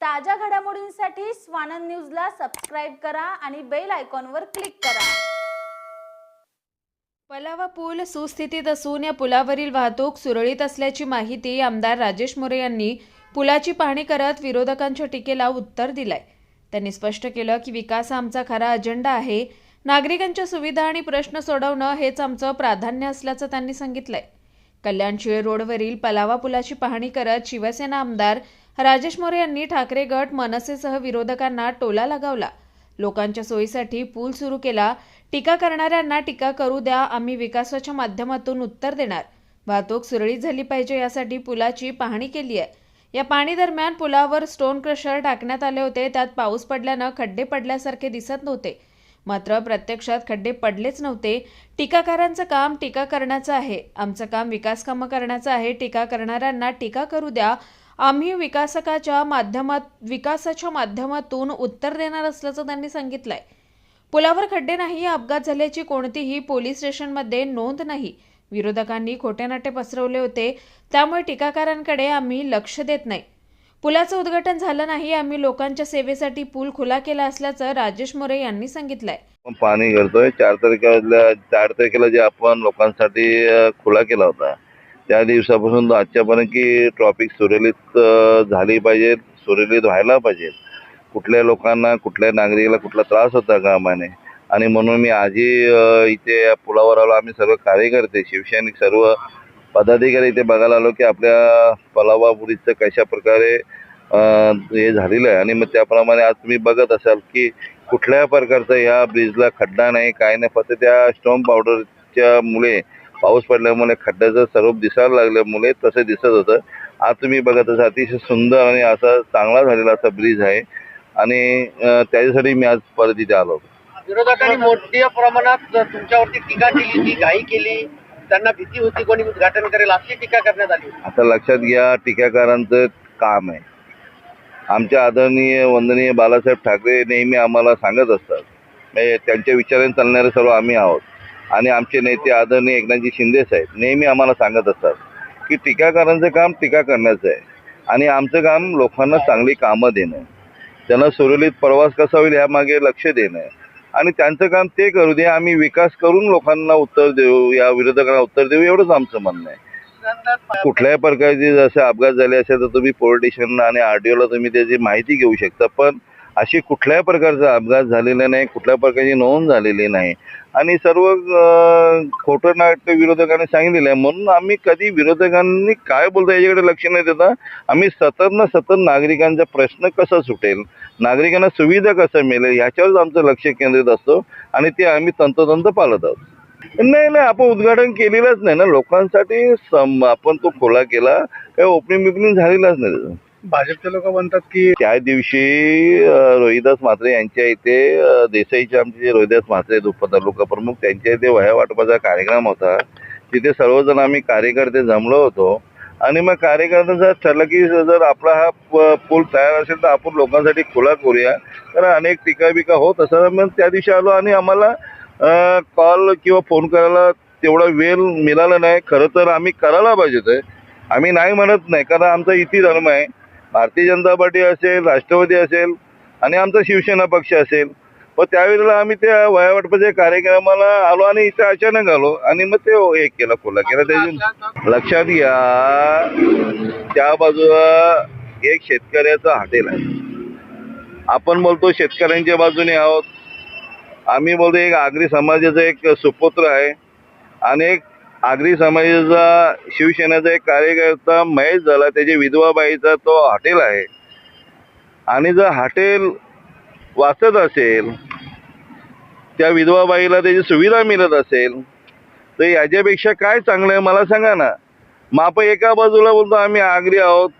ताज्या घडामोडींसाठी स्वानंद न्यूजला सबस्क्राईब करा आणि बेल आयकॉनवर क्लिक करा. पलावा पूल सुस्थितीत असून या पुलावरील वाहतूक सुरळीत असल्याची माहिती आमदार राजेश मोरे यांनी पुलाची पाहणी करत विरोधकांच्या टीकेला उत्तर दिलंय. त्यांनी स्पष्ट केलं की विकास हा आमचा खरा अजेंडा आहे. नागरिकांच्या सुविधा आणि प्रश्न सोडवणं हेच आमचं प्राधान्य असल्याचं त्यांनी सांगितलंय. कल्याणशिळे रोडवरील पलावा पुलाची पाहणी करत शिवसेना आमदार राजेश मोरे यांनी ठाकरे गट मनसेसह विरोधकांना टोला लगावला. लोकांच्या सोयीसाठी पूल सुरू केला. टीका करणाऱ्यांना टीका करू द्या. आम्ही विकासाच्या माध्यमातून उत्तर देणार. वाहतूक सुरळीत झाली पाहिजे यासाठी पुलाची पाहणी केली आहे. या पाहणी दरम्यान पुलावर स्टोन क्रशर टाकण्यात आले होते. त्यात पाऊस पडल्यानं खड्डे पडल्यासारखे दिसत नव्हते. मात्र प्रत्यक्षात खड्डे पडलेच नव्हते. टीकाकारांचं काम टीका करण्याचं आहे. आमचं काम विकास कामं करण्याचं आहे. टीका करणाऱ्यांना टीका करू द्या. आम्ही विकासकाच्या माध्यमात विकासाच्या माध्यमातून उत्तर देणार असल्याचं त्यांनी सांगितलंय. पुलावर खड्डे नाही अपघात झाल्याची कोणतीही पोलीस स्टेशनमध्ये नोंद नाही. विरोधकांनी खोटे नाटे पसरवले होते त्यामुळे टीकाकारांकडे आम्ही लक्ष देत नाही. पुलाचं उद्घाटन झालं नाही आम्ही लोकांच्या सेवेसाठी पूल खुला केला असल्याचं राजेश मोरे यांनी सांगितलंय. पाणी करतोय चार तारखेला चार तारखेला जे आपण लोकांसाठी खुला केला होता त्या दिवसापासून आजच्यापर्यंत की ट्रॉफिक सुरळीत झाली पाहिजे सुरळीत व्हायला पाहिजे. कुठल्या लोकांना कुठल्या नागरिकाला कुठला त्रास होता कामाने? आणि म्हणून मी आजही इथे या पुलावर आलो. आम्ही सर्व कार्यकर्ते शिवसैनिक सर्व पदाधिकारी इथे बघायला आलो की आपल्या पलावा बुडीचं कशा प्रकारे हे झालेलं आहे. आणि मग त्याप्रमाणे आज तुम्ही बघत असाल की कुठल्या प्रकारचा ह्या ब्रिजला खड्डा नाही काय नाही. फक्त त्या स्टोन पावडरच्या मुळे पाऊस पडल्यामुळे खड्ड्याचं स्वरूप दिसायला लागल्यामुळे तसं दिसत होतं. आज तुम्ही बघत असाल अतिशय सुंदर आणि असा चांगला झालेला असा ब्रिज आहे. आणि त्याच्यासाठी मी आज परत इथे आलो. विरोधकांनी मोठ्या प्रमाणात तुमच्यावरती टीका केली ती घाई केली त्यांना भीती होती कोणी उद्घाटन करेल अशी टीका करण्यात आली आता लक्षात घ्या टीकाकारांचं काम आहे. आमच्या आदरणीय वंदनीय बाळासाहेब ठाकरे नेहमी आम्हाला सांगत असतात. म्हणजे त्यांच्या विचाराने चालणारे सर्व आम्ही आहोत. आणि आमचे नेते आदरणीय एकनाथजी शिंदे साहेब नेहमी आम्हाला सांगत असतात की टीकाकारांचं काम टीका करण्याचं आहे. आणि आमचं काम लोकांना चांगली कामं देणं. त्यांना सुरळीत प्रवास कसा होईल यामागे लक्ष देणं. आणि त्यांचं काम ते करू दे आम्ही विकास करून लोकांना उत्तर देऊ या विरोधकांना उत्तर देऊ एवढंच आमचं म्हणणं आहे. कुठल्याही प्रकारचे जसे अपघात झाले असेल तर तुम्ही पोलीस स्टेशनला आणि आर टी ओला तुम्ही त्याची माहिती घेऊ शकता पण अशी कुठल्याही प्रकारचा अपघात झालेला नाही कुठल्या प्रकारची नोंद झालेली नाही. आणि सर्व खोटं नाट्य विरोधकांनी सांगितलेलं आहे. म्हणून आम्ही कधी विरोधकांनी काय बोलतो याच्याकडे लक्ष नाही देता. आम्ही सतत ना सतत नागरिकांचा प्रश्न कसा सुटेल नागरिकांना सुविधा कसं मिळेल ह्याच्यावरच आमचं लक्ष केंद्रित असतो आणि ते आम्ही तंतोतंत पाळत आहोत. नाही नाही आपण उद्घाटन केलेलंच नाही ना. लोकांसाठी सम आपण तो खोला केला काही ओपनिंग बिपनिंग झालेलाच नाही. भाजपचे लोक म्हणतात की त्या दिवशी रोहिदास म्हात्रे यांच्या इथे देसाईचे आमचे जे रोहिदास म्हात्रे आहेत उपतालुका प्रमुख त्यांच्या इथे वह्या वाटपाचा कार्यक्रम होता. तिथे सर्वजण आम्ही कार्यकर्ते जमलो होतो. आणि मग कार्यकर्त्यांचं ठरलं की जर आपला हा पूल तयार असेल तर आपण लोकांसाठी खुला करूया. कारण अनेक टीका बिका होत असतात. मग त्या दिवशी आलो आणि आम्हाला कॉल किंवा फोन करायला तेवढा वेळ मिळाला नाही. खरं तर आम्ही करायला पाहिजे ते आम्ही नाही म्हणत नाही कारण आमचा इति धर्म आहे. भारतीय जनता पार्टी असेल राष्ट्रवादी असेल आणि आमचा शिवसेना पक्ष असेल. पण त्यावेळेला आम्ही त्या वयावाटपाच्या कार्यक्रमाला आलो आणि इथे अचानक आलो आणि मग ते एक केलं खुला केला. त्याची लक्षात घ्या त्या बाजूला एक शेतकऱ्याचं हॉटेल आहे. आपण बोलतो शेतकऱ्यांच्या बाजूने आहोत. आम्ही बोलतो एक आगरी समाजाचा एक सुपुत्र आहे आणि एक आगरी समाजाचा शिवसेनेचा एक कार्यकर्ता महेश झाला. त्याची विधवाबाईचा तो हॉटेल आहे. आणि जर हॉटेल वाचत असेल त्या विधवाबाईला त्याची सुविधा मिळत असेल तर याच्यापेक्षा काय चांगलं आहे मला सांगा ना. मग आपण एका बाजूला बोलतो आम्ही आगरी आहोत.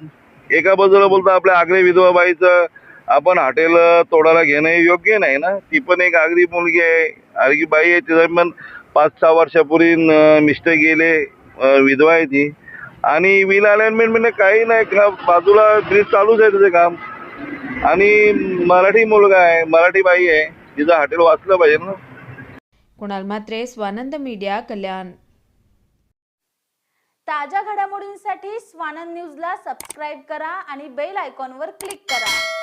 एका बाजूला बोलतो आपल्या आगरी विधवाबाईचं आपण हॉटेल तोडायला घेणं हे योग्य नाही ना. ती पण एक आगरी मुलगी आहे. आगरी बाई आहे. तिचा पण पाच सहा वर्षापूर्वी न- मिस्टर गेले विधवा आहे ती. आणि विल अलाइनमेंट म्हणजे काही नाही का बाजूला ब्रिज चालूच आहे त्याचं काम. आणि मराठी मुलगा आहे मराठी बाई आहे तिचं हॉटेल वाचलं पाहिजे ना. कुणाल म्हात्रे स्वानंद मीडिया कल्याण. ताज्या घडामोडींसाठी स्वानंद न्यूजला सबस्क्राईब करा आणि बेल आयकॉनवर क्लिक करा.